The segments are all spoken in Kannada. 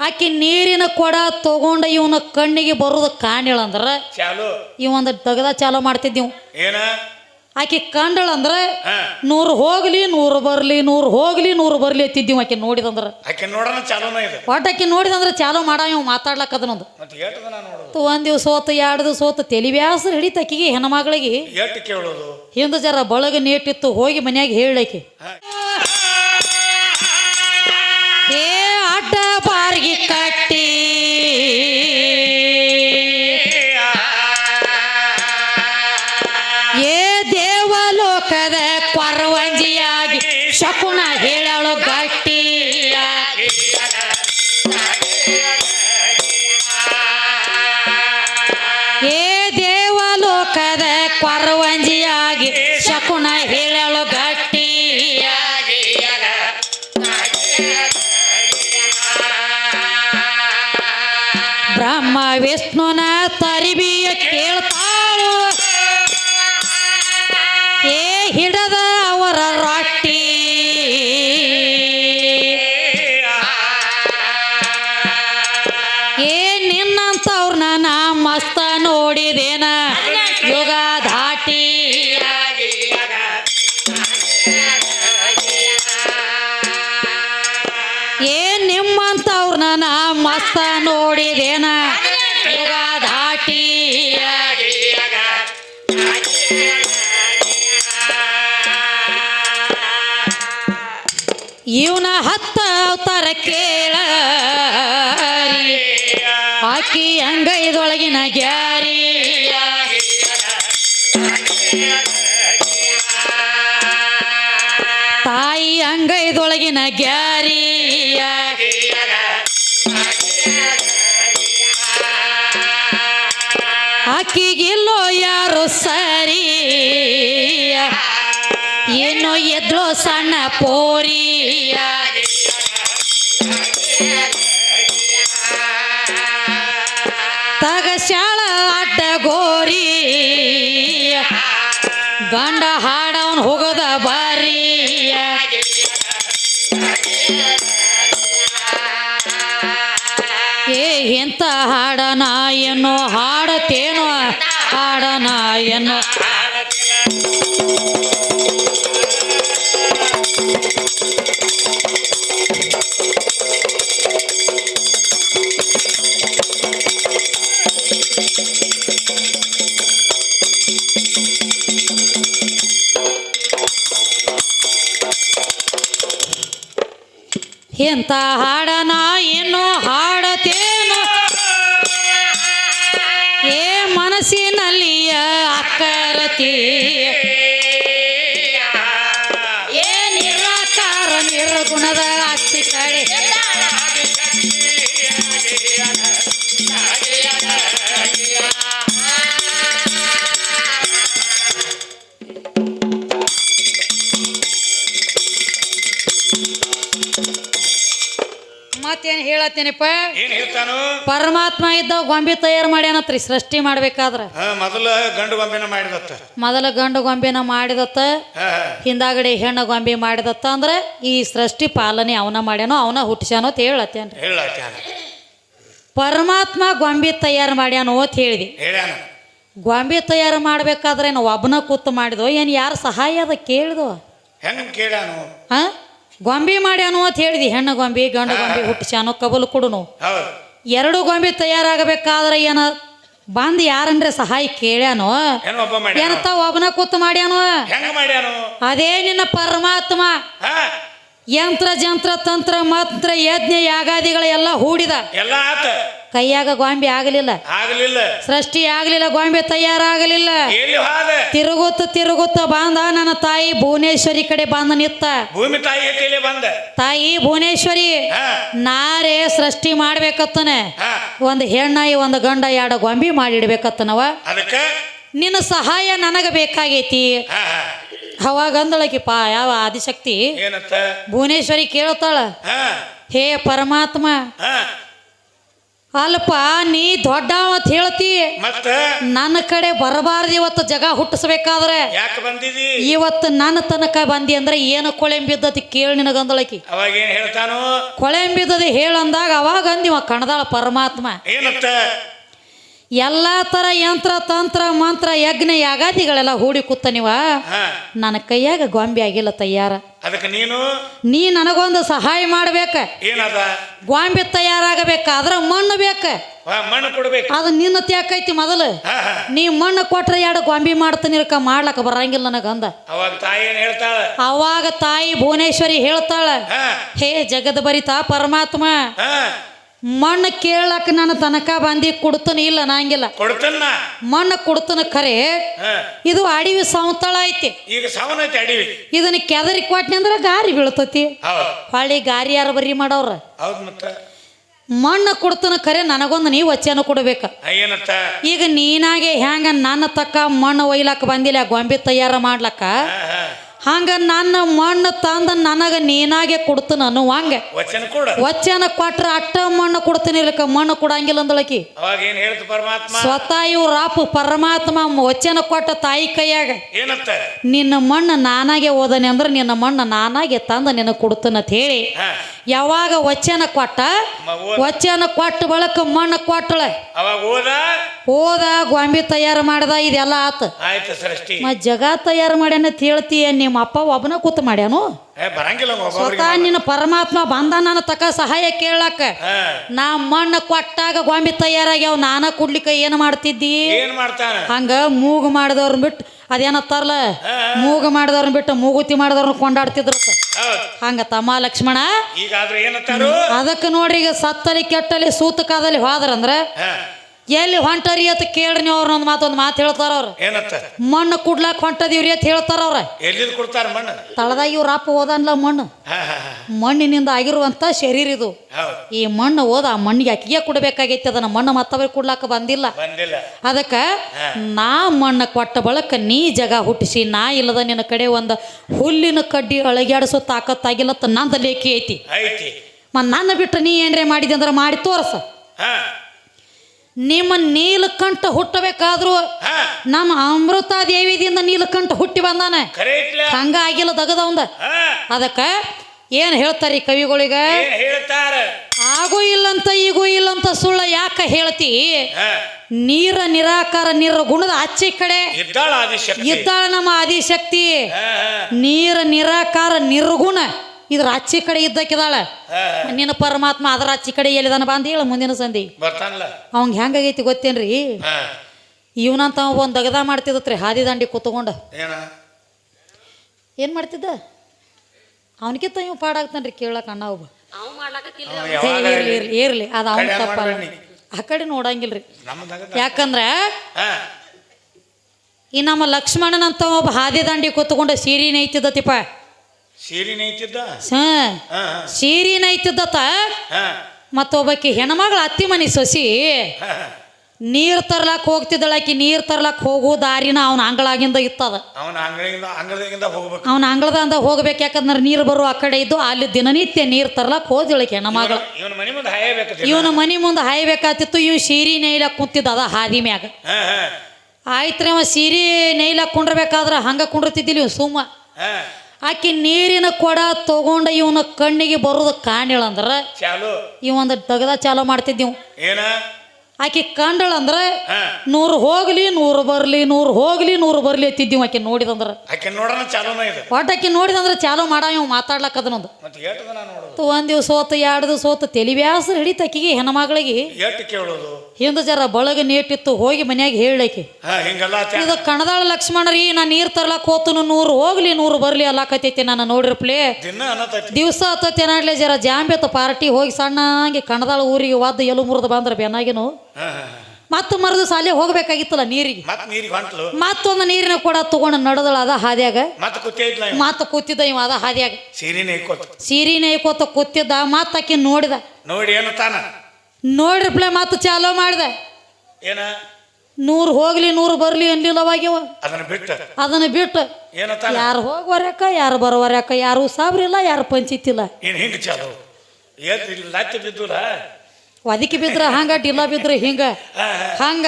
ಆಕಿ ನೀರಿನ ಕೊಡ ತಗೊಂಡ ಇವನ ಕಣ್ಣಿಗೆ ಬರೋದು ಕಾಣಿಳಂದ್ರ ಚಾಲು. ಇವಂದ ದಗದ ಚಾಲು ಮಾಡ್ತಿದ್ದೀವಿ ಏನ? ಆಕಿ ಕಂಡಳಂದ್ರ ನೂರು ಹೋಗ್ಲಿ ನೂರು ಬರ್ಲಿ ನೂರು ಹೋಗ್ಲಿ ನೂರು ಬರ್ಲಿ ಎತ್ತಿದ್ದೀವಿ ಆಕಿ ನೋಡಿದಂದ್ರ ಆಕೆ ನೋಡೋಣ ಚಾಲೂನ ಇದೆ. ಒಟ್ಟು ಆಕೆ ನೋಡಿದಂದ್ರ ಚಾಲು ಮಾಡ ಇವ್ ಮಾತಾಡ್ಲಕ್ಕ ಅದನ್ನೊಂದು ಮತ್ತೆ ನೋಡೋದು. ಒಂದ್ ದಿವ್ಸ ಹೋತು ಎರಡು ದಿವ್ಸ ಹೋತು ತಲಿ ಬ್ಯಾಸರ ಹಿಡಿತ ಆಕಿಗೆ ಹೆಣ್ಮಗಳಿಗೆ. ಹಿಂದೆ ಕೇಳೋದು? ಹಿಂದ ಜರ ಬಳಗ ನೀಟಿತ್ತು ಹೋಗಿ ಮನ್ಯಾಗ ಹೇಳಕಿ ಬಾರ್ಗಿ ಕಟ್ಟಿ. ಏ ದೇವಲೋಕದ ಕೊರವಂಜಿಯಾಗಿ ಶಕುನ ಹೇಳಳು ಗಟ್ಟಿ ಏ ದೇವಲೋಕದ ಪರ್ವಂಜಿಯಾಗಿ ಶಕುನ ವಿಷ್ಣುನ ಆಕಿ ಅಂಗೈದೊಳಗಿನ ಗ್ಯಾರಿ. ತಾಯಿ ಅಂಗೈದೊಳಗಿನ ಗ್ಯಾರಿ. ಅಕ್ಕಿಗಿಲ್ಲೋ ಯಾರು ಸರಿ. ಏನೋ ಎದ್ರೋ ಸಣ್ಣ ಪೋರಿಯ ಗಂಡ ಹಾಡವನ್ ಹೋಗದ ಬಾರಿ ಏ ಎಂತ ಹಾಡನ ಏನೋ ಹಾಡತೇನೋ ಹಾಡನ ಏನೋ ಮತ್ತೇನು ಹೇಳತ್ತೇನಪ್ಪ ಏನ್ ಹೇಳ್ತಾನು? ಪರಮಾತ್ಮ ಇದ್ದ ಗೊಂಬೆ ತಯಾರು ಮಾಡ್ಯಾನತ್ರಿ ಸೃಷ್ಟಿ ಮಾಡ್ಬೇಕಾದ್ರ. ಹಾ ಮೊದಲ ಗಂಡು ಗೊಂಬೆನ ಮಾಡಿದತ್ತ. ಮೊದಲ ಗಂಡು ಗೊಂಬೆನ ಮಾಡಿದತ್ತ ಹಾ ಹಾ. ಹಿಂದಾಗಡೆ ಹೆಣ್ಣು ಗೊಂಬೆ ಮಾಡಿದತ್ತ ಅಂದ್ರೆ ಈ ಸೃಷ್ಟಿ ಪಾಲನೆ ಅವನ ಮಾಡ್ಯಾನೋ ಅವನ ಹುಟ್ಟಿಸ್ಯಾನೋ ಅಂತ ಹೇಳತ್ತೇನ್ರಿ. ಹೇಳಾಕ್ಯಾನ ಪರಮಾತ್ಮ ಗೊಂಬೆ ತಯಾರು ಮಾಡ್ಯಾನೋ ಅಂತ ಹೇಳಿದೆ. ಹೇಳ್ಯಾನ. ಗೊಂಬೆ ತಯಾರು ಮಾಡ್ಬೇಕಾದ್ರೆ ಏನು ಒಬ್ಬನ ಕೂತು ಮಾಡಿದೋ ಏನು ಯಾರು ಸಹಾಯ ಅದ ಕೇಳಿದೋ? ಹೆಂಗ್ ಕೇಳ್ಯಾನು? ಹಾ? ಗೊಂಬೆ ಮಾಡ್ಯಾನು ಅಂತ ಹೇಳಿದಿ. ಹೆಣ್ಣು ಗೊಂಬೆ ಗಂಡು ಗೊಂಬೆ ಹುಟ್ಟಿಸ್ಯಾನೋ ಕಬಲು ಕೊಡುನು. ಎರಡು ಗೊಂಬೆ ತಯಾರಾಗಬೇಕಾದ್ರೆ ಏನ? ಬಂದು ಯಾರಂದ್ರೆ ಸಹಾಯ ಕೇಳ್ಯಾನೋ? ಏನತ್ತ ಒಬ್ಬನ ಕೂತು ಮಾಡ್ಯಾನೋ? ಅದೇ ನಿನ್ನ ಪರಮಾತ್ಮ. ಯಂತ್ರ ಜಂತ್ರ ತಂತ್ರ ಮಂತ್ರ ಯಜ್ಞ ಯಾಗಾದಿಗಳ ಎಲ್ಲ ಹೂಡಿದ. ಎಲ್ಲ ಆತ. ಕೈಯಾಗ ಗೊಂಬೆ ಆಗಲಿಲ್ಲ. ಆಗಲಿಲ್ಲ. ಸೃಷ್ಟಿ ಆಗಲಿಲ್ಲ ಗೊಂಬೆ ತಯಾರಾಗಲಿಲ್ಲ. ಎಲ್ಲಿ ಹಾದ? ತಿರುಗುತ್ತ ತಿರುಗುತ್ತ ಬಂದ ನನ್ನ ತಾಯಿ ಭುವನೇಶ್ವರಿ ಕಡೆ ಬಂದ ನಿತ್ತ. ಭೂಮಿ ತಾಯಿ ಬಂದ? ತಾಯಿ ಭುವನೇಶ್ವರಿ ನಾರೇ ಸೃಷ್ಟಿ ಮಾಡ್ಬೇಕತ್ತನೆ. ಒಂದು ಹೆಣ್ಣಾಯಿ ಒಂದು ಗಂಡ ಎರಡು ಗೊಂಬೆ ಮಾಡಿಡ್ಬೇಕತ್ತನವ. ಅದಕ್ಕೆ? ನಿನ್ನ ಸಹಾಯ ನನಗ ಬೇಕಾಗೈತಿ. ಅವಾಗ ಅಂದಳಕಿಪ್ಪ ಯಾವ ಆದಿಶಕ್ತಿ? ಭುವನೇಶ್ವರಿ ಕೇಳ್ತಾಳ. ಹಾ. ಪರಮಾತ್ಮ ಅಲ್ಲಪ್ಪ ಅಲ್ಪ ನೀ ದೊಡ್ಡ ಅಂತ ಹೇಳ್ತಿ. ನನ್ನ ಕಡೆ ಬರಬಾರ್ದು ಇವತ್ತು ಜಗ ಹುಟ್ಟಿಸ್ಬೇಕಾದ್ರೆ. ಇವತ್ತು ನನ್ನ ತನಕ ಬಂದಿ ಅಂದ್ರೆ ಏನು ಕೊಳೆಂಬಿದ್ದತಿ ಕೇಳಿ ನಿನಗಂದಳಕಿ ಅವಾಗ ಏನ್ ಹೇಳ್ತಾನು? ಕೊಳೆಂಬಿದ್ದದಿ ಹೇಳಂದಾಗ ಅವಾಗ ಅಂದಿವ ಕಣದಾಳ ಪರಮಾತ್ಮ. ಎಲ್ಲ ಥರ ಯಂತ್ರ ತಂತ್ರ ಮಂತ್ರ ಯಜ್ಞ ಯಾಗಾದಿಗಳೆಲ್ಲ ಹೂಡಿ ಕೂತ ನೀವ? ನನ್ನ ಕೈಯಾಗ ಗೊಂಬೆ ಆಗಿಲ್ಲ ತಯಾರ. ಅದಕ್ಕೆ ನೀನು? ನೀ ನನಗೊಂದು ಸಹಾಯ ಮಾಡ್ಬೇಕ. ಏನದ? ಗೊಂಬೆ ತಯಾರಾಗಬೇಕಾದ್ರ ಮಣ್ಣು ಬೇಕ. ಮಣ್ಣು ಕೊಡ್ಬೇಕು. ಅದು ನಿನ್ನ ತ್ಯಾಕೈತಿ ಮೊದಲು. ನೀ ಮಣ್ಣು ಕೊಟ್ರೆ ಎರಡು ಗೊಂಬೆ ಮಾಡ್ತೀನಿ ಮಾಡ್ಲಕ್ಕ ಬರಂಗಿಲ್ಲ ನನಗಂದ. ಅವಾಗ ತಾಯಿ ಏನ್ ಹೇಳ್ತಾಳ? ಅವಾಗ ತಾಯಿ ಭುವನೇಶ್ವರಿ ಹೇಳ್ತಾಳ. ಹೇ. ಜಗದ ಬರಿತ ಪರಮಾತ್ಮ. ಮಣ್ಣು ಕೇಳಕ್ ನನ್ನ ತನಕ ಬಂದಿ ಕೊಡ್ತಾನೆ ಇಲ್ಲ ನಂಗಿಲ್ಲ ಕೊಡ್ತನ್ನ ಮಣ್ಣು ಕೊಡ್ತನ ಖರೆ ಇದು ಅಡವಿ ಸಮತಳ ಐತಿ. ಈಗ ಸಾವನ್ ಐತಿ ಅಡಿವಿ. ಇದನ್ನ ಕೆದರಿ ಕೊಟ್ನಿ ಅಂದ್ರೆ ಗಾರಿ ಬೀಳ್ತತಿ. ಹಳ್ಳಿ ಗಾರಿ ಯಾರು ಬರಿ ಮಾಡವ್ರ ಮಣ್ಣು ಕೊಡ್ತನ ಖರೆ ನನಗೊಂದು ನೀವು ವಚನ ಕೊಡ್ಬೇಕ. ಈಗ ನೀನಾಗೆ ಹ್ಯಾಂಗ ನನ್ನ ತಕ್ಕ ಮಣ್ಣು ಒಯ್ಲಾಕ ಬಂದಿಲ್ಲ ಗೊಂಬೆ ತಯಾರ ಮಾಡ್ಲಕ್ಕ? ಹಂಗ ನನ್ನ ಮಣ್ಣು ತಂದ ನನಗ ನೀನಾಗೆ ಕೊಡ್ತಾನ ಅನ್ನುವಂಗ ವಚನ ಕೊಡ. ವಚನ ಕೊಟ್ರ ಅಟ್ಟ ಮಣ್ಣು ಕೊಡ್ತೀನಿ ಇಲ್ಲಕ ಮಣ್ಣು ಕೊಡಂಗಿಲ್ಲ ಅಂದಳಕಿ ಅವಾಗ ಏನ್ ಹೇಳ್ತು ಪರಮಾತ್ಮ? ಸ್ವತಃ ಇವ್ರ ಅಪ್ಪ ಪರಮಾತ್ಮ ವಚನ ಕೊಟ್ಟ ತಾಯಿ ಕೈಯಾಗ ನಿನ್ನ ಮಣ್ಣು ನಾನಾಗೆ ಓದನೆ ಅಂದ್ರೆ ನಿನ್ನ ಮಣ್ಣು ನಾನಾಗೆ ತಂದ ನಿನಗೆ ಅಂತ ಹೇಳಿ. ಯಾವಾಗ ವಚನ ಕೊಟ್ಟ ವಚನ ಕೊಟ್ಟ ಬಳಕ ಮಣ್ಣು ಕೊಟ್ಟಳೆ. ಅವಾಗ ಓದ? ಓದ ಗೊಂಬೆ ತಯಾರು ಮಾಡ್ದ ಇದೆಲ್ಲ ಆತ. ಆಯ್ತು ಸೃಷ್ಟಿ ಜಗ ತಯಾರು ಮಾಡ್ಯಾನ ಹೇಳ್ತೀಯ ನಿಮ್ಮ ಅಪ್ಪ ಒಬ್ಬನ ಕೂತು ಮಾಡ್ಯಾನು? ಏ ಬರಂಗಿಲ್ಲ ಒಬ್ಬೊಬ್ರಿಗೆ ಸ್ವತಃ ನಿನ್ನ ಪರಮಾತ್ಮ ಬಂದ ನನ್ನ ತಕ ಸಹಾಯ ಕೇಳಕ್ಕ ಹಾ ನಾ ಮಣ್ಣು ಕೊಟ್ಟಾಗ ಗೊಂಬೆ ತಯಾರಾಗ್ಯಾವ ನಾನ ಕುಡ್ಲಿಕ್ಕೆ ಏನು ಮಾಡ್ತಿದ್ದಿ? ಏನ್ ಮಾಡ್ತಾನ? ಹಂಗ ಮೂಗು ಮಾಡಿದವ್ರನ್ನ ಬಿಟ್ಟು ಅದೇನತ್ತಾರಲ್ಲ ಮೂಗು ಮಾಡಿದವ್ರನ್ನ ಬಿಟ್ಟು ಮೂಗುತಿ ಮಾಡಿದವ್ರನ್ನ ಕೊಂಡಾಡ್ತಿದ್ರು ಹೌದ್. ಹಂಗ ತಮ್ಮ ಲಕ್ಷ್ಮಣ. ಅದಕ್ಕೆ ನೋಡ್ರಿ ಈಗ ಸತ್ತಲಿ ಕೆಟ್ಟಲಿ ಸೂತಕಾದಲ್ಲಿ ಹೋದ್ರಂದ್ರ ಹಾ. ಎಲ್ಲಿ ಹೊಂಟರಿ ಅಂತ ಕೇಳ್ರಿ ನೀವು ಅವ್ರನ್ನೊಂದು ಒಂದು ಮಾತು ಹೇಳ್ತಾರ ಅವ್ರು. ಏನತ್ತ ಮಣ್ಣು ಕುಡ್ಲಾಕ್ ಹೊಂಟದಿವ್ರಿ ಅಂತ ಹೇಳ್ತಾರ ಅವ್ರ. ಎಲ್ಲಿದ್ ಕೊಡ್ತಾರ ಮಣ್ಣು? ತಳದಾಗ ಇವ್ರ ಅಪ್ಪ ಓದನ್ಲ ಮಣ್ಣು. ಮಣ್ಣಿನಿಂದ ಆಗಿರುವಂತ ಶರೀರ ಇದು. ಈ ಮಣ್ಣು ಓದ ಆ ಮಣ್ಣಿಗೆ ಅಕ್ಕಿಗೆ ಕೊಡ್ಬೇಕಾಗೈತಿ ಅದನ್ನ ಮಣ್ಣು ಮತ್ತವ್ರಿಗೆ ಕೊಡ್ಲಾಕ ಬಂದಿಲ್ಲ. ಅದಕ್ಕ ಅದಕ್ಕೆ ನಾ ಮಣ್ಣು ಕೊಟ್ಟ ಬಳಕ ನೀ ಜಗ ಹುಟ್ಟಿಸಿ ನಾ ಇಲ್ಲದ ನಿನ್ನ ಕಡೆ ಒಂದು ಹುಲ್ಲಿನ ಕಡ್ಡಿ ಅಳಗ್ಯಾಡಿಸೋ ತಾಕತ್ತಾಗಿಲ್ಲತ್ತ ನಂದ ಲೇಖಿ ಐತಿ. ಐತಿ. ಮ ನನ್ನ ಬಿಟ್ಟು ನೀ ಏನ್ರೆ ಮಾಡಿದೆ ಅಂದ್ರೆ ಮಾಡಿ ತೋರ್ಸ. ನಿಮ್ಮ ನೀಲಕಂಠ ಹುಟ್ಟಬೇಕಾದ್ರು ನಮ್ಮ ಅಮೃತ ದೇವಿದಿಂದ ನೀಲಕಂಠ ಹುಟ್ಟಿ ಬಂದಾನ. ಹಂಗ ಆಗಿಲ್ಲ ದಗದವಂದ ಒಂದ ಅದಕ್ಕೆ ಏನು ಹೇಳ್ತಾರೆ ಈ ಕವಿಗಳಿಗ? ಆಗೂ ಇಲ್ಲಂತ ಈಗೂ ಇಲ್ಲಂತ ಸುಳ್ಳ ಯಾಕ ಹೇಳ್ತಿ? ನೀರ ನಿರಾಕಾರ ನಿರ್ಗುಣದ ಆಚೆ ಕಡೆ. ಇದ್ದಾಳ ನಮ್ಮ ಆದಿಶಕ್ತಿ. ನೀರ ನಿರಾಕಾರ ನಿರ್ಗುಣ. ಇದ್ರ ಅಚ್ಚಿ ಕಡೆ ಇದ್ದಕ್ಕಿದಾಳ ನಿನ್ನ ಪರಮಾತ್ಮ ಅದರ ರಾಚಿ ಕಡೆ ಎಲ್ಲಿದಾನ ಬಾ ಅಂತ ಹೇಳ ಮುಂದಿನ ಸಂಧಿ. ಬರ್ತಾನಲ್ಲ. ಅವಂಗ ಹೆಂಗಾಗೈತಿ ಗೊತ್ತೇನ್ರಿ? ಇವನಂತ ಅವ ಒಂದು ದಗದ ಮಾಡ್ತಿದ್ದತ್ರಿ ಹಾದಿ ದಾಂಡಿ ಕೂತ್ಕೊಂಡು. ಏನ್? ಏನು ಮಾಡ್ತಿದ್ದ? ಅವನಿಗಿಂತ ಇವ್ ಪಾಡಾಗ್ತಾನ್ರಿ ಕೇಳಕ್ ಅಣ್ಣ ಒಬ್ಬ. ಏರ್ಲಿ ಅದ ಅವನ್ ಇರ್ಲಿ ಇರ್ಲಿ ಇರ್ಲಿ ಅದು. ಅವನ ಆ ಕಡೆ ನೋಡಂಗಿಲ್ರಿ. ರೀ ಯಾಕಂದ್ರೆ ಹಾ. ಈ ನಮ್ಮ ಲಕ್ಷ್ಮಣನಂತ ಒಬ್ಬ ಹಾದಿ ದಾಂಡಿ ಕೂತ್ಕೊಂಡು ಸೀರೆ ನೈತಿದ್ದತಿಪ್ಪ ಸೀರೆ ನೈತಿದ್ದ ಹ ಸೀರೆ ನೈತಿದ್ದತ ಮತ್ತೊಬ್ಬಾಕಿ ಹೆಣ್ಮಗಳ ಅತ್ತಿ ಮನೆ ಸೊಸಿ ನೀರ್ ತರ್ಲಾಕ್ ಹೋಗ್ತಿದ್ದಳಾಕಿ ನೀರು ತರ್ಲಾಕ್ ಹೋಗೋ ದಾರಿನ ಅವನ ಅಂಗಳಾಗಿಂದ ಇತ್ತದ. ಅವನ ಅಂಗಳಿಂದ ಅಂಗಳದಿಂದ ಹೋಗ್ಬೇಕು. ಅವನ ಅಂಗಳದಿಂದ ಹೋಗ್ಬೇಕು ಯಾಕಂದ್ರೆ ನೀರು ಬರೋ ಆ ಕಡೆ ಇದ್ದು ಅಲ್ಲಿ ದಿನನಿತ್ಯ ನೀರು ತರ್ಲಾಕ್ ಹೋದಿಳಕ್ಕೆ ಹೆಣ್ಮಗಳ. ಇವನ ಮನಿ ಮುಂದೆ ಹಾಯಬೇಕು ಇವನ ಮನೆ ಮುಂದೆ ಹಾಯ್ಬೇಕಾತಿತ್ತು ಇವ್ ಸೀರಿ ನೈಲ ಕುಂತಿದ್ದ ಅದ ಹಾದಿ ಮ್ಯಾಗ. ಆಯ್ತ್ರಿ ಅವ ಸೀರೆ ನೈಲಾಕ್ ಕುಂಡ್ರಬೇಕಾದ್ರೆ ಹಂಗ ಕುಂಡ್ರತಿದ್ದಿಲ್ಲ ಇವ್ ಸುಮ್ಮ. ಆಕಿ ನೀರಿನ ಕೊಡ ತಗೊಂಡ ಇವನ ಕಣ್ಣಿಗೆ ಬರೋದು ಕಾಣಿಲ್ಲ ಚಾಲು. ಇವ ಒಂದು ದಗದ ಚಾಲೋ ಮಾಡ್ತಿದ್ದೀವ್. ಏನ? ಆಕಿ ಕಂಡಳ ಅಂದ್ರೆ ನೂರು ಹೋಗ್ಲಿ ನೂರು ಬರ್ಲಿ ನೂರು ಹೋಗ್ಲಿ ನೂರು ಬರ್ಲಿ ಎತ್ತಿದ್ದೀವಿ ಆಕೆ ನೋಡಿದಂದ್ರ. ಆಕೆ ನೋಡೋಣ ಚಾಲೂನ ಇದೆ. ಒಟ್ಟು ಆಕಿ ನೋಡಿದಂದ್ರ ಚಾಲೋ ಮಾಡ ಇವ್ ಮಾತಾಡ್ಲಕ್ಕ ಅದನ್ನೊಂದು ತು ಒಂದ್ ದಿವ್ಸ ಹೋತು ಎರಡು ದಿವ್ಸ ಹೋತು ತಲಿ ಬ್ಯಾಸರ ಹಿಡಿತ ಆಕಿಗೆ ಹೆಣ್ಮಗಳಿಗೆ. ಹಿಂದ ಜರ ಬಳಗ ನೇಟಿತ್ತು ಹೋಗಿ ಮನ್ಯಾಗ ಹೇಳಕ್ಕೆ ಇದು ಕಣದಾಳ ಲಕ್ಷ್ಮಣರಿ ನಾ ನೀರ್ ತರ್ಲಾಕ್ ಹೋತನು ನೂರು ಹೋಗ್ಲಿ ನೂರು ಬರ್ಲಿ ಅಲ್ಲಾಕತೈತಿ ನಾನು ನೋಡಿರ್ಪ್ಲೆ. ದಿವಸ ಹತ್ತತಿ ಏನಾಡ್ಲೆ ಜರ ಜಾಂಬೆತ ಪಾರ್ಟಿ ಹೋಗಿ ಸಣ್ಣಂಗೆ ಕಣದಾಳ ಊರಿಗೆ ವಾದ ಎಲು ಮುರಿದು ಬಂದ್ರ ಬೆನ್ನಾಗಿನು. ಮತ್ತೆ ಮರದ ಸಾಲೆ ಹೋಗ್ಬೇಕಾಗಿತ್ತಲ್ಲ ನೀರಿಗೆ? ಮತ್ ನೀರಿಗೆ ಹೊಂಟ್ಲು. ಮತ್ತೊಂದು ನೀರಿನ ಕೊಡ ತಗೊಂಡು ನಡೆದಳ ಅದ ಹಾದ್ಯಾಗ? ಮತ್. ಮತ್ತ ಕೂತಿದ್ದ ಇವ ಅದ ಹಾದ್ಯಾಗ. ಸೀರಿನ ಇಕ್ಕೋತ. ಸೀರೆ ನೇಯ್ಕೋತ ಕೂತಿದ್ದ ಮತ್ತ ಆಕಿ ನೋಡಿದ. ನೋಡಿ ಏನು ತಾನ? ನೋಡ್ರಿಪ್ಲೆ ಮತ್ತೆ ಚಾಲೋ ಮಾಡಿದ. ಏನ? ನೂರು ಹೋಗ್ಲಿ ನೂರು ಬರ್ಲಿ ಅನ್ಲಿಲ್ಲ ಅದನ್ನ ಬಿಟ್ಟು. ಅದನ್ನ ಬಿಟ್ಟು. ಯಾರು ಹೋಗ್ವರ್ಯಾಕ ಯಾರು ಬರೋವರ್ಯಾಕ ಯಾರು ಸಾಬ್ರಿಲ್ಲ ಯಾರು ಪಂಚಿತ್ತಿಲ್ಲ ಏನ್ ಹಿಂಗ ಚಾಲು? ಏನ್ ಲತ್ತಿ ಬಿದ್ದುಲ್ಲ ಒದಕಿ ಬಿದ್ರ ಹಂಗ ಡಿಲಾ ಬಿದ್ರ ಹಿಂಗ. ಹಂಗ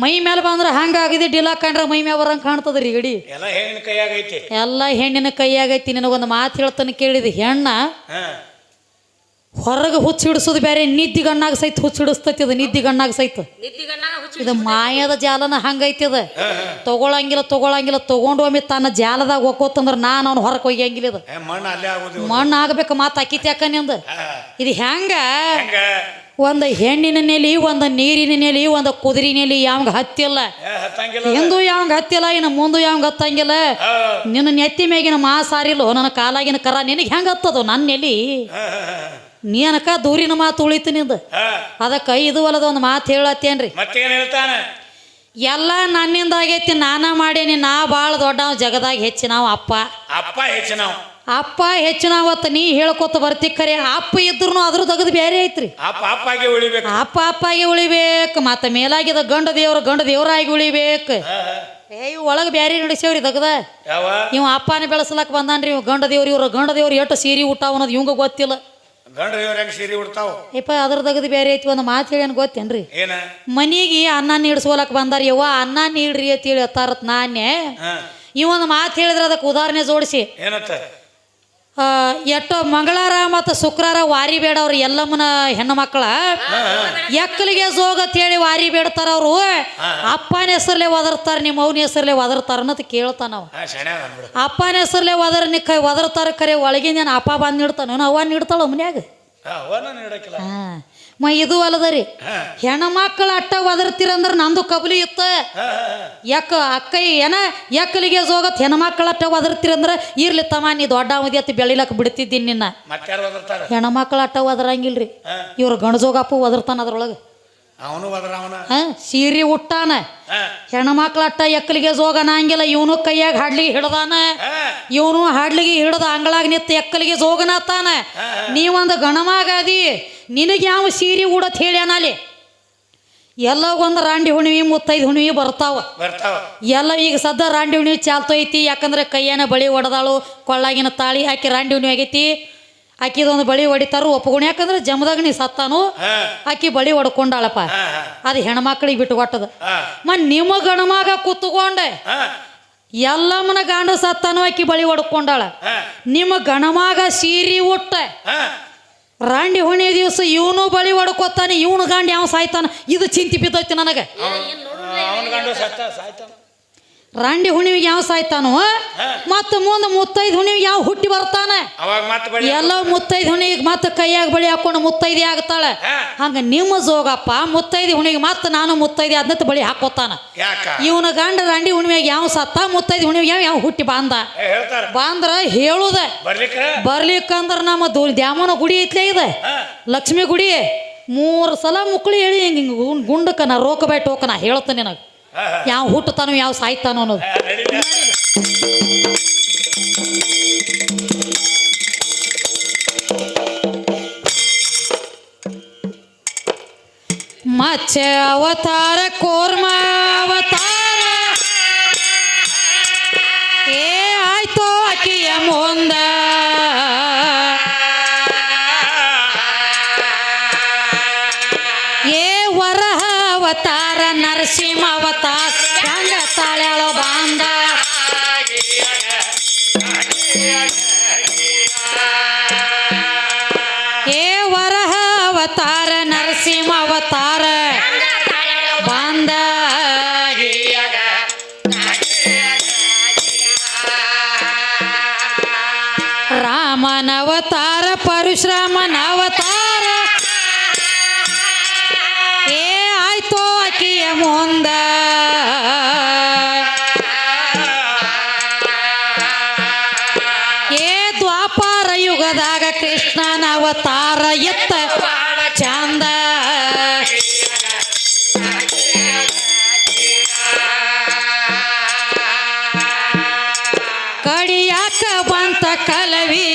ಮೈ ಮೇಲೆ ಬಂದ್ರ ಹಂಗ ಆಗಿದೆ ಡಿಲ್ಲ ಕಂಡ್ರ ಮೈ ಮ್ಯಾಲ ಬರಂಗ ಕಾಣ್ತದ್ರಿ ಗಡಿ. ಎಲ್ಲ ಹೆಣ್ಣಿನ ಕೈಯಾಗೈತಿ. ಎಲ್ಲ ಹೆಣ್ಣಿನ ಕೈಯಾಗೈತಿ ನಿನಗೊಂದು ಮಾತು ಹೇಳ್ತಾನೆ ಕೇಳಿದ. ಹೆಣ್ಣ ಹೊರಗೆ ಹುಚ್ಚು ಹಿಡಿಸೋದು ಬೇರೆ ನಿದ್ದಿ ಗಣ್ಣಾಗ ಸಹಿತ ಹುಚ್ಚು ಹಿಡಿಸ್ತೈತಿ ಅದು ನಿದ್ದಿ ಗಣ್ಣಾಗ ಸಹಿತ. ಇದು ಮಾಯದ ಜಾಲನ ಹಂಗೈತಿ ಅದ. ತಗೊಳಂಗಿಲ್ಲ ತಗೊಳಂಗಿಲ್ಲ ತಗೊಂಡು ಒಮ್ಮೆ ತನ್ನ ಜಾಲದಾಗ ಹೋಗ್ಕೋತಂದ್ರ ನಾನು ಅವ್ನು ಹೊರಗೆ ಹೋಗ್ಯಂಗಿಲ್ಲ ಇದು. ಮಣ್ಣು ಅಲ್ಲೇ ಆಗುದು ಮಣ್ಣು ಆಗ್ಬೇಕು ಮಾತು ಅಕ್ಕಿತಿ ಅಕ್ಕ ನಿಂದ. ಇದು ಹೆಂಗ? ಒಂದ ಒಂದು ಹೆಣ್ಣಿನ ನೆಲಿ ಒಂದು ನೀರಿನ ನೆಲಿ ಒಂದು ಕುದುರೆ ನೆಲಿ ಯಾವಂಗ ಹತ್ತಿಲ್ಲ. ಹತ್ತಂಗಿಲ್ಲ ಹಿಂದೂ ಯಾವಂಗ ಹತ್ತಿಲ್ಲ ಇನ್ನು ಮುಂದೆ ಯಾವಂಗ ಹತ್ತಂಗಿಲ್ಲ. ನಿನ್ನ ನೆತ್ತಿ ಮ್ಯಾಗಿನ ಮಾ ಸಾರಿಲ್ಲೋ ನನ್ನ ಕಾಲಾಗಿನ ಕರ ನಿನಗೆ ಹೆಂಗೆ ಹತ್ತದು ನನ್ನ ನೆಲಿ. ನೀ ಅನಕ ದೂರಿನ ಮಾತು ಉಳಿತು ನಿಂದು. ಅದಕ್ಕೆ ಇದು ಅಲ್ಲದ ಒಂದು ಮಾತು ಹೇಳತ್ತೇನ್ರಿ? ಮತ್ತೇನ್ ಹೇಳ್ತಾನ? ಎಲ್ಲ ನನ್ನಿಂದ ಆಗೈತಿ ನಾನ ಮಾಡೇನಿ ನಾ ಭಾಳ ದೊಡ್ಡ ಜಗದಾಗ ಹೆಚ್ಚಿನ ಅಪ್ಪ. ಅಪ್ಪ ಹೆಚ್ಚಿನ ನಾವು ಹೆಚ್ಚಿನ ಅವತ್ತು ನೀ ಹೇಳ್ಕೊತ ಬರ್ತಿ ಖರೆ ಅಪ್ಪ ಇದ್ರು ಅದ್ರ ತಗದ್ ಬೇರೆ ಐತ್ರಿ. ಅಪ್ಪ ಅಪ್ಪಾಗೆ ಉಳಿಬೇಕು. ಅಪ್ಪ ಅಪ್ಪಾಗಿ ಉಳಿಬೇಕು ಮತ್ತೆ ಮೇಲಾಗಿದ ಗಂಡ ದೇವ್ರ ಗಂಡ ದೇವರಾಗಿ ಉಳಿಬೇಕು. ಏ ಇವ್ ಒಳಗೆ ಬ್ಯಾರಿ ನಡೆಸ್ಯಾವ್ರಿ ತಗದ ನೀವು ಇವ್ ಅಪ್ಪನ ಬೆಳೆಸ್ಲಕ್ ಬಂದಾನ್ರಿ ಇವ್ ಗಂಡ ದೇವ್ರಿ ಇವ್ರು ಗಂಡ ದೇವ್ರು ಎಷ್ಟು ಸೀರೆ ಊಟ ಅನ್ನೋದು ಇವಂಗ ಗೊತ್ತಿಲ್ಲ. ಗಂಡ ಇವ್ರ ಹೆಂಗ್ ಸೀರೆ ಉಡ್ತಾವ? ಯಪ್ಪ ಬೇರೆ ಐತಿ ಒಂದು ಮಾತು ಹೇಳಿ ಗೊತ್ತೇನ್ರಿ? ಏನ? ಮನಿಗೆ ಅನ್ನ ನೀಡ್ಸೋಲಕ್ ಬಂದಾರ ಯವ್ವ ಅನ್ನ ನೀಡ್ರಿ ಅಂತೇಳಿ ಅತ್ತಾರತ್ ನಾನೇ. ಈ ಒಂದು ಮಾತು ಹೇಳಿದ್ರೆ ಅದಕ್ಕೆ ಉದಾಹರಣೆ ಜೋಡಿಸಿ. ಏನತ್ತ? ಎಷ್ಟೋ ಮಂಗಳಾರ ಮತ್ತು ಶುಕ್ರಾರ ವಾರಿ ಬೇಡ ಅವ್ರು ಎಲ್ಲಮ್ಮನ ಹೆಣ್ಣು ಮಕ್ಕಳ. ಎಕ್ಕಲಿಗೆ ಜೋಗ ಹೇಳಿ ವಾರಿ ಬೇಡ್ತಾರ ಅವರು. ಅಪ್ಪನ ಹೆಸರಲ್ಲೇ ಒದರ್ತಾರೆ ನಿಮ್ಮ ಅವನ ಹೆಸರಲ್ಲೇ ಒದರ್ತಾರ ಅನ್ನೋದು ಕೇಳ್ತಾನ ಅಂದ್ಬಿಡು ಅಪ್ಪನ ಹೆಸರಲ್ಲೇ ಒದರ್ ನಿ ಕೈ ಒದರ್ತಾರ ಕರೆ ಒಳಗಿಂದ ಅಪ್ಪ ಬಂದು ನೀಡ್ತಾನ ಅವ್ವ ನೀಡ್ತಾಳ ಮನ್ಯಾಗ? ಮ ಇದು ಅಲ್ಲದರಿ. ಹೆಣ್ಮಕ್ಳು ಅಟ್ಟ ಒದರ್ತಿರಂದ್ರ ನಂದು ಕಬಲಿ ಇತ್ತ. ಯಾಕ ಅಕ್ಕ ಏನ? ಎಕ್ಕಲಿಗೆ ಹೋಗತ್ ಹೆಣ್ಮಕ್ಳು ಅಟ್ಟ ಒದರ್ತಿರಂದ್ರ ಇರ್ಲಿ ತಮ್ಮ ನೀ ದೊಡ್ಡ ಅವಧಿ ಅತ್ತ ಬೆಳಿಲಕ್ ಬಿಡ್ತಿದ್ದೀನಿ ನಿನ್ನ. ಹೆಣ್ಮಕ್ಳು ಅಟ್ಟ ಒದರಂಗಿಲ್ರಿ. ಇವ್ರ ಗಣಜೋಗಪ್ಪ ಒದರ್ತಾನ ಅದ್ರೊಳಗೆ. ಅವನು ಸೀರೆ ಉಟ್ಟಾನ. ಹೆಣ್ಮಕ್ಳ ಅಟ್ಟ ಎಕ್ಕಲಿಗೆ ಜೋಗ ಅನ್ನಂಗಿಲ್ಲ ಇವನು ಕೈಯಾಗ ಹಾಡ್ಲಿಗೆ ಹಿಡ್ದಾನ. ಇವನು ಹಾಡ್ಲಿಗೆ ಹಿಡ್ದ ಅಂಗಳಾಗ ನಿತ್ತ ಎಕ್ಕಲಿಗೆ ಜೋಗನಾತಾನ ನೀವೊಂದು ಗಣಮಾಗದಿ ನಿನಗೆ ಯಾವ ಸೀರೆ ಉಡತ್ ಹೇಳ್ಯಾನ ಅಲ್ಲಿ ಎಲ್ಲ ಒಂದು ರಾಂಡಿ ಹುಣ್ಣಿಮೆ ಮುತ್ತೈದು ಹುಣ್ಣಿಮೆ ಬರ್ತಾವ. ಬರ್ತಾವ. ಎಲ್ಲ ಈಗ ಸದ್ದ ರಾಂಡಿ ಹುಣ್ಣಿಮೆ ಚಾಲ್ತೈತಿ ಯಾಕಂದ್ರೆ ಕೈಯನ ಬಳಿ ಹೊಡೆದಾಳು ಕೊಳ್ಳಾಗಿನ ತಾಳಿ ಹಾಕಿ ರಾಂಡಿ ಹುಣ್ಣಿಮೆ ಆಗೈತಿ. ಆಕಿದೊಂದು ಬಳಿ ಹೊಡಿತಾರು ಒಪ್ಪಗುಣಿ ಯಾಕಂದ್ರೆ ಜಮದಾಗ ನೀ ಸತ್ತಾನು ಆಕಿ ಬಳಿ ಹೊಡ್ಕೊಂಡಾಳಪ್ಪ. ಅದು ಹೆಣ್ಮಕ್ಳಿಗೆ ಬಿಟ್ಟು ಕೊಟ್ಟದ ಮನ್ ಮ ನಿಮ್ಮ ಗಣಮಾಗ ಕೂತ್ಕೊಂಡೆ ಎಲ್ಲಮ್ಮನ ಗಂಡ ಸತ್ತಾನು ಆಕಿ ಬಳಿ ಹೊಡ್ಕೊಂಡಾಳ. ನಿಮ್ಮ ಗಣಮಾಗ ಸೀರಿ ಉಟ್ಟ. ರಾಂಡಿ ಹೊಣೆ ದಿವಸ ಇವನು ಬಳಿ ಹೊಡ್ಕೊತಾನೆ ಇವನು ಗಂಡ ಯಾವ ಸಾಯ್ತಾನ? ಇದು ಚಿಂತಿ ಬಿದ್ದೈತಿ ನನಗೆ ಅವನ ಗಂಡು ಸತ್ತ ಸಾಯ್ತಾನ ರಾಂಡಿ ಹುಣ್ಣಿಮೆಗೆ ಯಾವ ಸಾಯ್ತಾನು? ಮತ್ತು ಮುಂದೆ ಮುತ್ತೈದು ಹುಣ್ಣಿಮೆಗೆ ಯಾವ ಹುಟ್ಟಿ ಬರ್ತಾನೆ? ಎಲ್ಲ ಮುತ್ತೈದು ಹುಣ್ಣಿಗೆ ಮತ್ತೆ ಕೈಯಾಗ ಬಳಿ ಹಾಕೊಂಡು ಮುತ್ತೈದೆ ಆಗ್ತಾಳೆ. ಹಂಗ ನಿಮ್ಮ ಜೋಗಪ್ಪ ಮುತ್ತೈದು ಹುಣ್ಣಿಗೆ ಮತ್ತೆ ನಾನು ಮುತ್ತೈದೆ ಅದನ್ನ ಬಳಿ ಹಾಕೋತಾನ. ಇವನ ಗಂಡ ರಾಂಡಿ ಹುಣ್ಣಿಮೆಗೆ ಯಾವ ಸತ್ತ ಮುತ್ತೈದು ಹುಣ್ಣಿಮೆಗೆ ಯಾವ ಯಾವ ಹುಟ್ಟಿ ಬಾಂದ? ಬಾಂದ್ರ ಹೇಳುದ. ಬರ್ಲಿಕ್ಕ? ಬರ್ಲಿಕ್ಕಂದ್ರ ನಮ್ಮ ದೂ ದ್ಯಾಮನ ಗುಡಿ ಐತ್ಲೇ ಇದೆ. ಲಕ್ಷ್ಮಿ ಗುಡಿ. ಮೂರು ಸಲ ಮುಕ್ಳಿ ಹೇಳಿ ಹಿಂಗೆ ಹಿಂಗೆ ಗುಂಡಕ್ಕ ನಾ ರೋಕ ಬೈ ಟೋಕ ನಾ ಹೇಳ್ತೇನೆ ನಿನಗೆ. ಯಾವ ಹುಟ್ಟತಾನೋ ಯಾವ ಸಾಯ್ತಾನೋ ಅನ್ನೋದು ಹಾ, ನಡೀಲಿ. ಮತ್ಸ್ಯ ಅವತಾರ ಕೋರ್ಮ ಅವತಾರ ದ್ವಾಪಾರ ಯುಗದಾಗ ಕೃಷ್ಣನ ಅವತಾರ ಎತ್ತ ಚಂದ. ಕಡಿಯಾಕ ಬಂತ ಕಲವಿ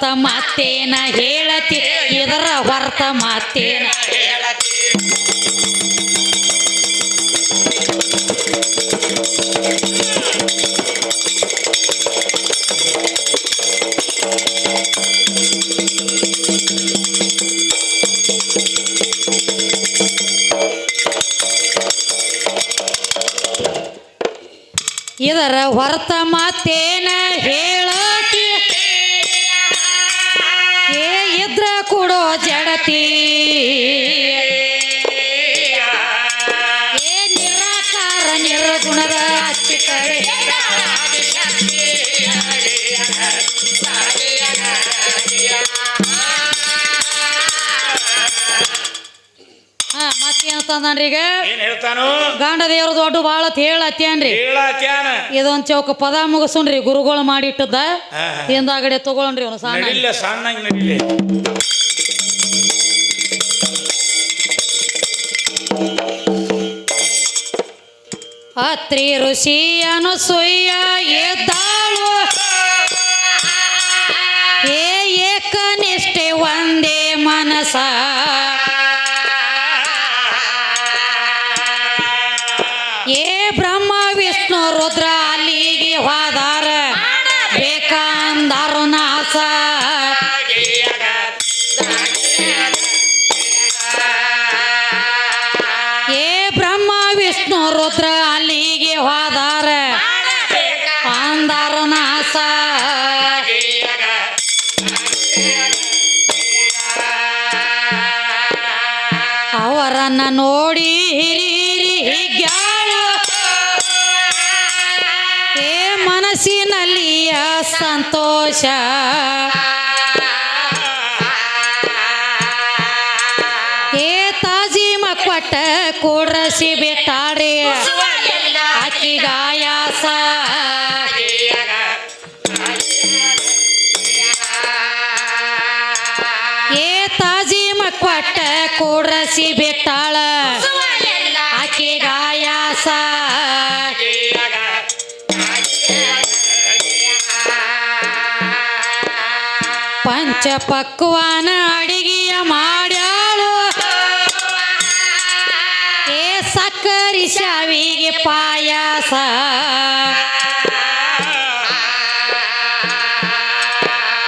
ಹೊರತ ಮಾತೇನ ಹೇಳತಿ ಇದರ ಹೊರತ ಹೇಳತಿ ಇದರ ಹೊರತ ಮಾತೇನ ಹೇಳತಿ ಮತ್ತೇನಂತಂದ್ರಿ ಈಗ? ಏನ್ ಹೇಳ್ತಾನು? ಗಂಡ ದೇವ್ರ ದೊಡ್ಡ ಭಾಳ ಹೇಳತ್ತೇನ್ರಿ ಹೇಳತ್ಯಾನ ಇದೊಂದ್ ಚೌಕ ಪದ ಮುಗಿಸೋಣ್ರಿ ಗುರುಗಳು ಮಾಡಿಟ್ಟದ. ಹಿಂದಾಗಡೆ ತಗೊಳ್ರಿ ಅವನು ಸಣ್ಣ ನಡಿಲ್ಲ ಸಣ್ಣಂಗ್ ನಡಿಲಿ. ಅತ್ರಿ ಋಷಿ ಸುಯ್ಯ ಎದ್ದಾಳು. ಏ ಏಕನಿಷ್ಠೆ ಒಂದೇ ಮನಸ ವಿಷ್ಣು ಏ ಮನಸ್ಸಿನಲ್ಲಿಯ ಸಂತೋಷ. ಏ ತಾಜಿ ಮಕ್ಕಟ್ಟ ಕೂಡ್ರಸಿ ಬಿಟ್ಟಾರೆ. ಅಕ್ಕಿಗಾಯಾಸ ಏ ತಾಜಿ ಮಕ್ಕಟ್ಟ ಕೂಡ್ರಸಿ ಬಿಟ್ಟಾಳ. ಅಕ್ಕಿಗಾಯಾಸ ಪಂಚ ಪಕ್ವಾನ ಅಡಿಗೆಯ ಮಾಡ್ಯಾಳು. ಏ ಸಕ್ಕರಿ ಶಾವಿಗೆ ಪಾಯಸ.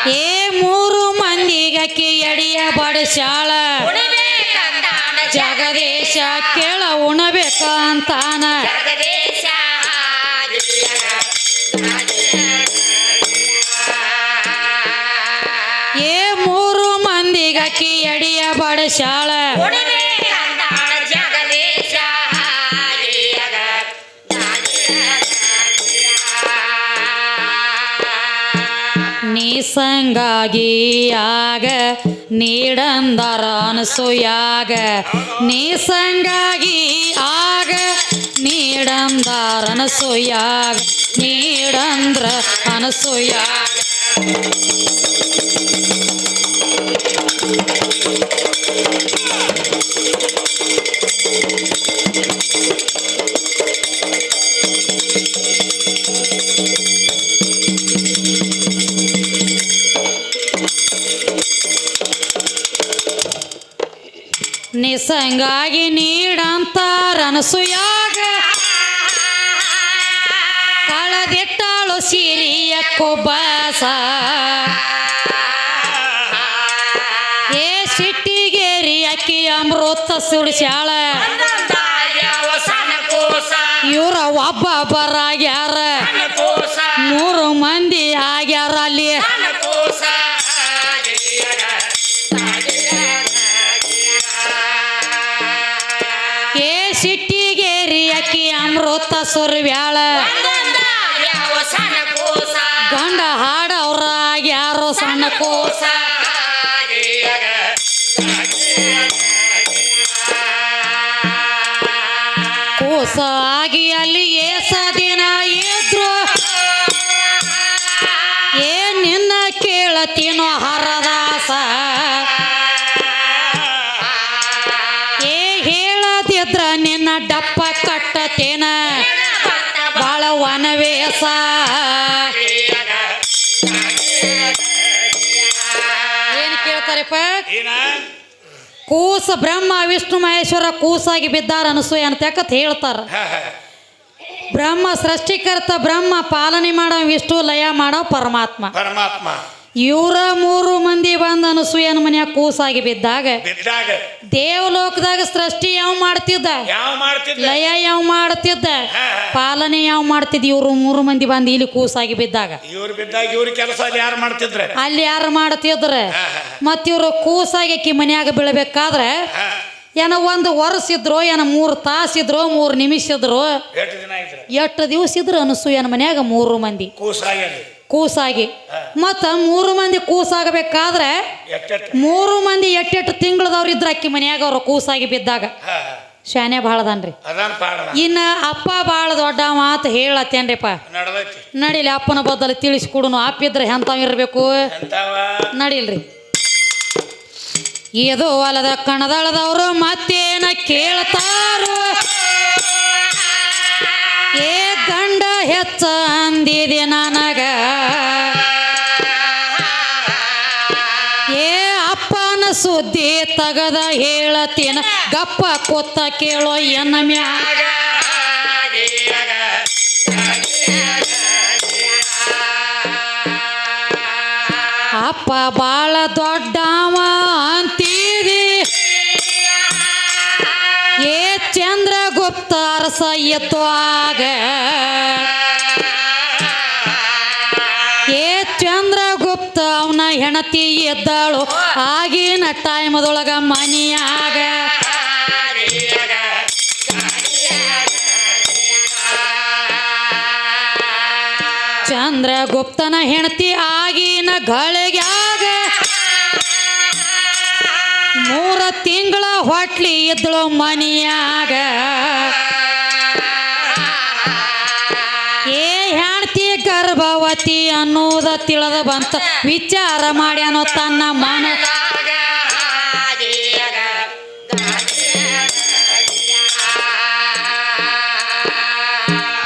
ಏ ಮೂರು ಮಂದಿಗಕ್ಕೆ ಎಡಿಯ ಬಡಸಾಳ ಜಗದೀಶ. ಕೇಳ ಉಣಬೇಕಂತಾನ. ಏ ಮಂದಿಗಕ್ಕಿ ಎಡಿಯ ಬಡಸಾಳ ನೀಸಂಗಾಗಿ ಆಗ ನೀಡಂದರ ಅನಸೂಯಾಗ ನೀಸಂಗಾಗಿ ಆಗ ನೀಡಂದರ ಅನಸೂಯಾಗ ನೀಡಂದ್ರ ಅನಸೂಯಾಗ ನಿಸಂಗಾಗಿ ನೀಡಂತ ರನಸುಯಾಗ ಕಳದಿಟ್ಟಾಳು ಸಿರಿಯ ಕೊಬ್ಬಸ. ಏ ಸಿಟ್ಟಿಗೇರಿ ಅಕ್ಕಿ ಅಮೃತ ಸುಡಿಸ್ಯಾಳ ಇವರ ಒಬ್ಬ ಬರಾಗ್ಯಾರ ಮೂರು ಮಂದಿ ಆಗ್ಯಾರ ಅಲ್ಲಿ. ಅಮೃತ ಸುರ್ವ್ಯಾಳ ಗಂಡ ಹಾಡ ಹಾಡವ್ರ ಯಾರು ಸಣ್ಣ ಕೋಸ. ಕೋಸ ಆಗಿ ಅಲ್ಲಿ ಏಸ ದಿನ ಇದ್ರು. ಏ ನಿನ್ನ ಕೇಳತೀನೋ ಹರದಾಸ. ವನವೇಸ ಏನು ಕೇಳ್ತಾರಪ್ಪ? ಕೂಸ ಬ್ರಹ್ಮ ವಿಷ್ಣು ಮಹೇಶ್ವರ ಕೂಸಾಗಿ ಬಿದ್ದಾರ ಅನಸೂಯ ಅಂತ ಹೇಳ್ತಾರ. ಹ, ಹ. ಬ್ರಹ್ಮ ಸೃಷ್ಟಿಕರ್ತ ಬ್ರಹ್ಮ ಪಾಲನೆ ಮಾಡೋ ವಿಷ್ಣು ಲಯ ಮಾಡೋ ಪರಮಾತ್ಮ. ಪರಮಾತ್ಮ. ಇವರ ಮೂರು ಮಂದಿ ಬಂದ ಅನಸೂಯನ ಮನ್ಯಾಗ ಕೂಸಾಗಿ ಬಿದ್ದಾಗ ಬಿದ್ದಾಗ ದೇವಲೋಕದಾಗ ಸೃಷ್ಟಿ ಯಾವ ಮಾಡ್ತಿದ್ದ? ಯಾವ ಮಾಡ್ತಿದ್ದ? ಲಯ ಯಾವ ಮಾಡ್ತಿದ್ದ. ಪಾಲನೆ ಯಾವ ಮಾಡ್ತಿದ್ದ? ಇವರು ಮೂರು ಮಂದಿ ಬಂದು ಇಲ್ಲಿ ಕೂಸಾಗಿ ಬಿದ್ದಾಗ. ಇವ್ರು ಬಿದ್ದಾಗ ಇವ್ರ ಕೆಲಸ ಅಲ್ಲಿ ಯಾರು ಮಾಡ್ತಿದ್ರ? ಅಲ್ಲಿ ಯಾರು ಮಾಡ್ತಿದ್ರ. ಮತ್ ಇವರು ಕೂಸಾಗಿ ಅಕ್ಕಿ ಮನ್ಯಾಗ ಬೀಳ್ಬೇಕಾದ್ರೆ ಏನ ಒಂದು ವರ್ಷ ಇದ್ರು ಏನ ಮೂರು ತಾಸು ಇದ್ರು ಮೂರು ನಿಮಿಷ ಇದ್ರ ಎಷ್ಟು ದಿವಸ ಇದ್ರು ಅನಸೂಯನ ಮನ್ಯಾಗ ಮೂರು ಮಂದಿ. ಕೂಸಾಗಿ ಕೂಸಾಗಿ. ಮತ್ತ ಮೂರು ಮಂದಿ ಕೂಸಾಗಬೇಕಾದ್ರೆ ಮೂರು ಮಂದಿ ಎಟ್ಟೆಟ್ಟು ತಿಂಗಳದವ್ರು ಇದ್ರ ಅಕ್ಕಿ ಮನ್ಯಾಗ ಅವ್ರು ಕೂಸಾಗಿ ಬಿದ್ದಾಗ. ಶಾನೆ ಬಾಳದನ್ರಿ ಇನ್ನ ಅಪ್ಪ ಬಾಳ ದೊಡ್ಡ ಮಾತು ಹೇಳತ್ತೇನ್ರಿಪ್ಪ. ನಡೀಲಿ ಅಪ್ಪನ ಬದಲು ತಿಳಿಸ್ಕೊಡುನು ಅಪ್ಪ ಇದ್ರೆ ಎಂಥವ್ ಇರಬೇಕು? ನಡಿಲ್ರಿ. ಇದು ಹೊಲದ ಕಣದಳದವರು ಮತ್ತೇನ ಕೇಳ್ತಾರು? ಹೆಚ್ಚ ಅಂದಿದೆ ನನಗ. ಏ ಅಪ್ಪನ ಸುದ್ದಿ ತಗದ ಹೇಳತಿನ ಗಪ್ಪ ಕೊತ್ತ ಕೇಳೋ ಎನ್ನ ಮ್ಯಾಗ. ಅಪ್ಪ ಬಾಳ ದೊಡ್ಡವ ಎತ್ತುವಾಗ ಏ ಚಂದ್ರಗುಪ್ತ, ಅವನ ಹೆಣತಿ ಎದ್ದಾಳು. ಆಗಿನ ಟೈಮದೊಳಗ ಮನಿಯಾಗ. ಚಂದ್ರಗುಪ್ತನ ಹೆಣತಿ ಆಗಿನ ಗಳಿಗ್ಯಾಗ. ಮೂರ ತಿಂಗಳ ಹೊಟ್ಲಿ ಇದ್ದಳು ಮನಿಯಾಗ. ತಿಳಿದ ಬಂತ. ವಿಚಾರ ಮಾಡ್ಯಾನೋ ತನ್ನ ಮನ.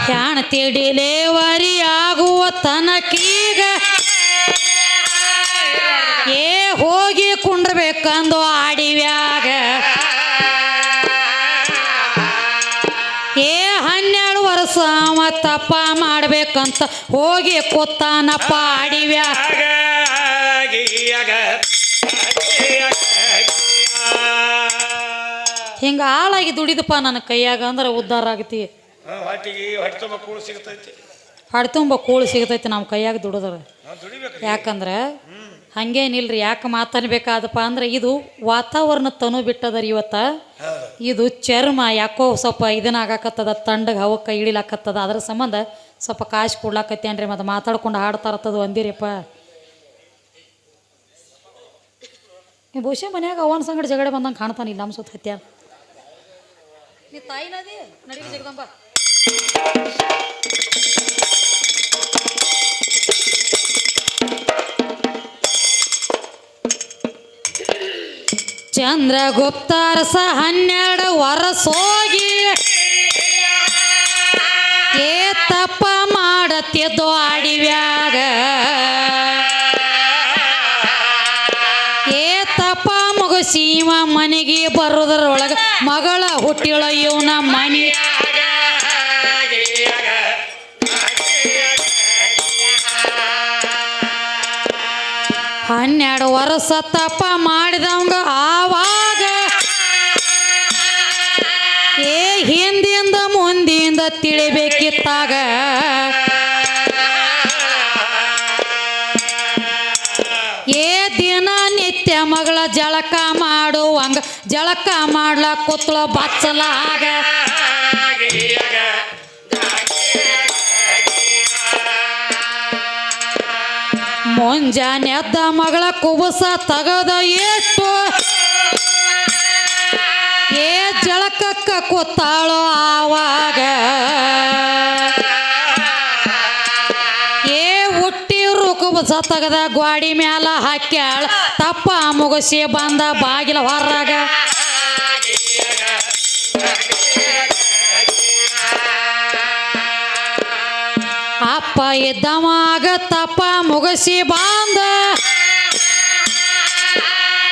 ಹೆಣ್ತಿ ಡಿಲೇವರಿ ಆಗುವ ತನಕೀಗ ಮಾಡ್ಬೇಕಂತ ಹೋಗಿ ಕೂತಾನಪ್ಪ ಆಡಿವ್ಯಾ ಹಿಂಗ ಹಾಳಾಗಿ ದುಡಿದಪ್ಪ ನನ್ನ ಕೈಯಾಗ ಅಂದ್ರೆ ಉದ್ಧಾರ ಆಗತಿ. ಹೊಟ್ಟಿಗೆ ಹೊಟ್ಟೆ ತುಂಬ ಕೂಳು ಸಿಗ್ತೈತಿ. ಹೊಡೆ ತುಂಬ ಕೂಳು ಸಿಗತೈತಿ ನಮ್ಮ ಕೈಯಾಗ ದುಡಿದ್ರೆ. ಯಾಕಂದ್ರೆ ಹಂಗೇನಿಲ್ರಿ ಯಾಕೆ ಮಾತಾಡ್ಬೇಕಾದಪ್ಪ ಅಂದ್ರೆ ಇದು ವಾತಾವರಣ ತನು ಬಿಟ್ಟದರಿ ಇವತ್ತ. ಇದು ಚರ್ಮ ಯಾಕೋ ಸ್ವಲ್ಪ ಇದನ್ನಾಗಕತ್ತದ ತಣ್ಣಗೆ ಹವಕ್ಕೆ ಇಳಿಲಾಕತ್ತದ. ಅದ್ರ ಸಂಬಂಧ ಸ್ವಲ್ಪ ಕಾಶ್ ಕೊಡ್ಲಾಕತ್ತೇನ್ರಿ ಮತ್ತೆ ಮಾತಾಡ್ಕೊಂಡು ಹಾಡ್ತಾರತ್ತದು ಅಂದಿರಿಪ್ಪ. ಬಹುಶಃ ಮನ್ಯಾಗ ಅವನ ಸಂಗಡ ಜಗಳ ಬಂದಂಗೆ ಕಾಣ್ತಾನಿಲ್ಲ ನಮ್ಮ ಸುತ್ತ ಹತ್ಯಾರ. ನೀ ತಾಯಿನದಿ ನಡಿಗೆ ಜಗದಂಬ. ಚಂದ್ರಗುಪ್ತ ಅರಸ ಹನ್ನೆರಡು ವರ್ಷ ಹೋಗಿ ಏ ತಪ್ಪ ಮಾಡತ್ತಿದ್ದು ಆಡಿವ್ಯಾಗ. ಏ ತಪ್ಪ ಮುಗಿಸೀವ ಮನೆಗೆ ಬರೋದ್ರೊಳಗ ಮಗಳ ಹುಟ್ಟಿಳ ಇವನ ಮನೆ. ಹನ್ನೆರಡು ವರ್ಷ ತಪ್ಪ ಮಾಡಿದವಂಗ ಆವಾಗ ಏ ಹಿಂದಿಂದ ಮುಂದಿಂದ ತಿಳಿಬೇಕಿತ್ತಾಗ. ಜಳಕ ಮಾಡ್ಲ ಕೂತ್ಳ ಬಚ್ಚಲಾಗ ಮುಂಜಾನೆ ಎದ್ದ ಮಗಳ ಕುಬಸ ತಗದ ಎಷ್ಟು ಏ ಜಳಕಕ್ಕ ಕೂತಾಳೋ ಆವಾಗ. ತಗದ ಗ್ವಾಡಿ ಮ್ಯಾಲ ಹಾಕ್ಯಾಳ. ತಪ್ಪ ಮುಗಿಸಿ ಬಂದ ಬಾಗಿಲ ಹೊರಗ. ಅಪ್ಪ ಇದ್ದವಾಗ ತಪ್ಪ ಮುಗಿಸಿ ಬಂದ.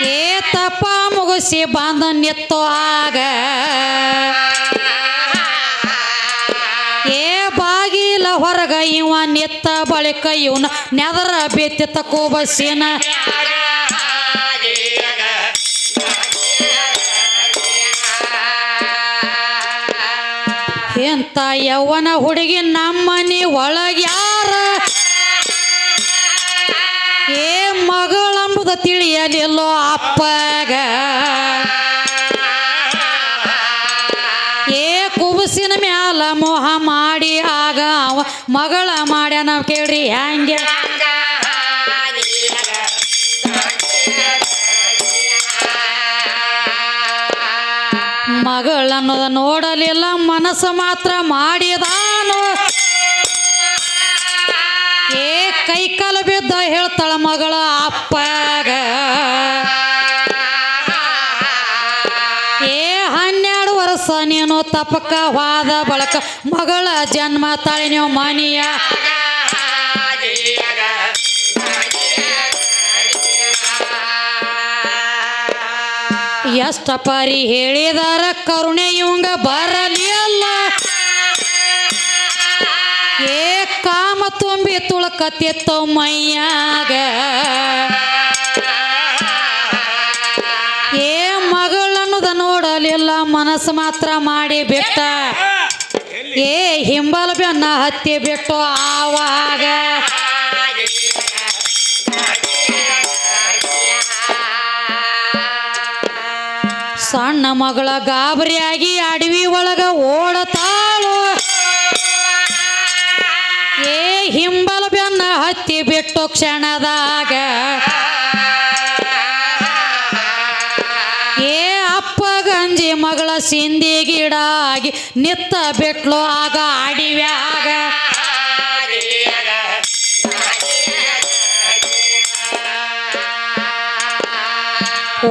ಏ ತಪ್ಪ ಮುಗಿಸಿ ಬಾಂದ ನಿತ್ತು ಆಗ. ಇವ ನಿತ್ತ ಬಳಿಕ ಇವನ ನೆದರ ಬೇತಿ ತಕೋಬಸೇನ ಎಂತ ಯವನ ಹುಡುಗಿ ನಮ್ಮನಿ ಒಳಗ ಯಾರ? ಏ ಮಗಳಂಬುದ ತಿಳಿಯಲಿಲ್ಲೋ ಅಪ್ಪಗ. ಮಗಳ ಮಾಡ್ಯಾನ ಕೇಳ್ರಿ, ಹ್ಯಾಂಗೆ? ಮಗಳನ್ನೋದ ನೋಡಲಿಲ್ಲ, ಮನಸ್ಸು ಮಾತ್ರ ಮಾಡಿದಾನು. ಏ ಕೈ ಕಾಲು ಬಿದ್ದ ಹೇಳ್ತಾಳ ಮಗಳ ಅಪ್ಪಗ. ತಪಕ ವಾದ ಬಳಕ ಮಗಳ ಜನ್ಮ ತಾಳಿ ನೀವು ಮನಿಯ ಎಷ್ಟ ಪರಿ ಹೇಳಿದಾರ ಕರುಣೆ ಇವಂಗ ಬರಲಿಲ್ಲ ಏ ಕಾಮ ತುಂಬಿ ತುಳಕತ್ತಿತ್ತು ಮೈಯಾಗ. ಮನಸ್ಸು ಮಾತ್ರ ಮಾಡಿ ಬೆಟ್ಟ. ಏ ಹಿಂಬಲ ಬೆನ್ನ ಹತ್ತಿ ಬಿಟ್ಟು ಆವಾಗ ಸಣ್ಣ ಮಗಳ ಗಾಬರಿಯಾಗಿ ಅಡವಿ ಒಳಗ ಓಡತಾಳು. ಏ ಹಿಂಬಲ ಬೆನ್ನ ಹತ್ತಿ ಬಿಟ್ಟು ಕ್ಷಣದಾಗ ಮಗಳ ಸಿಂದಿ ಗಿಡ ಆಗಿ ನಿತ್ತ ಬಿಟ್ಲು ಆಗ ಅಡಿವ್ಯಾಗ.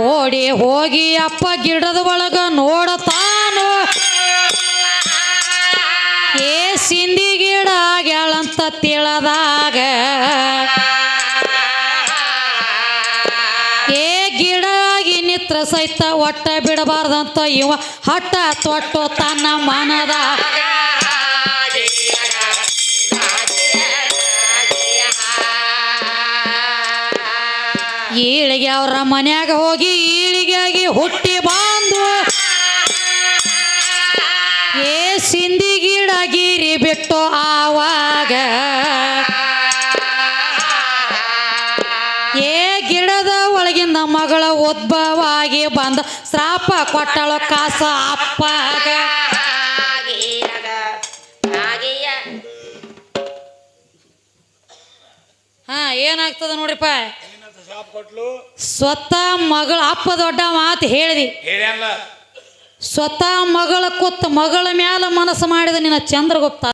ಓಡಿ ಹೋಗಿ ಅಪ್ಪ ಗಿಡದ ಒಳಗ ನೋಡತಾನು. ಏ ಸಿಂಧಿ ಗಿಡ ಆಗ್ಯಾಳಂತ ತಿಳದಾಗ. ನಿತ್ರ ಸಹಿತ ಒಟ್ಟ ಬಿಡಬಾರ್ದಂತ ಇವ ಹಟ್ಟ ತೊಟ್ಟು ತನ್ನ ಮನದ. ಈಳಿಗೆ ಅವರ ಮನ್ಯಾಗ ಹೋಗಿ ಈಳಿಗೆ ಹುಟ್ಟಿ ಉದ್ಭವಾಗಿ ಬಂದ ಶ್ರಾಪ ಕೊಟ್ಟಳ ಕಾಸ ಅಪ್ಪ ಹಾ ಏನಾಗ್ತದ ನೋಡ್ರಿಪ್ಪ? ಸ್ವತಃ ಮಗಳ ಅಪ್ಪ ದೊಡ್ಡ ಮಾತು ಹೇಳಿದಿ. ಸ್ವತಃ ಮಗಳ ಕೂತ್ ಮಗಳ ಮ್ಯಾಲ ಮನಸ್ಸು ಮಾಡಿದ ನಿನ್ನ ಚಂದ್ರಗುಪ್ತ.